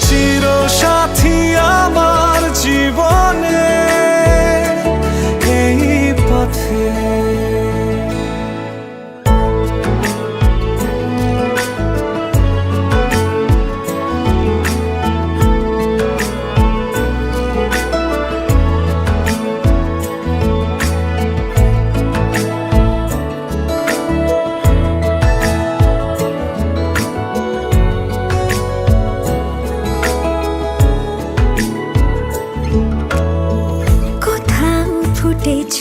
চির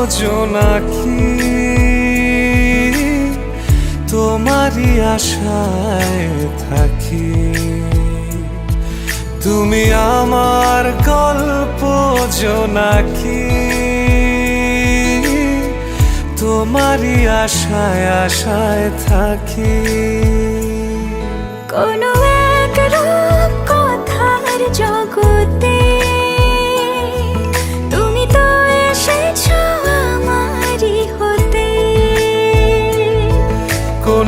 গল্প জোনাকি তোমারই আশায় থাকি। তুমি আমার গল্প জোনাকি তোমারই আশায় আশায় থাকি। কোনো এক কথার জগতে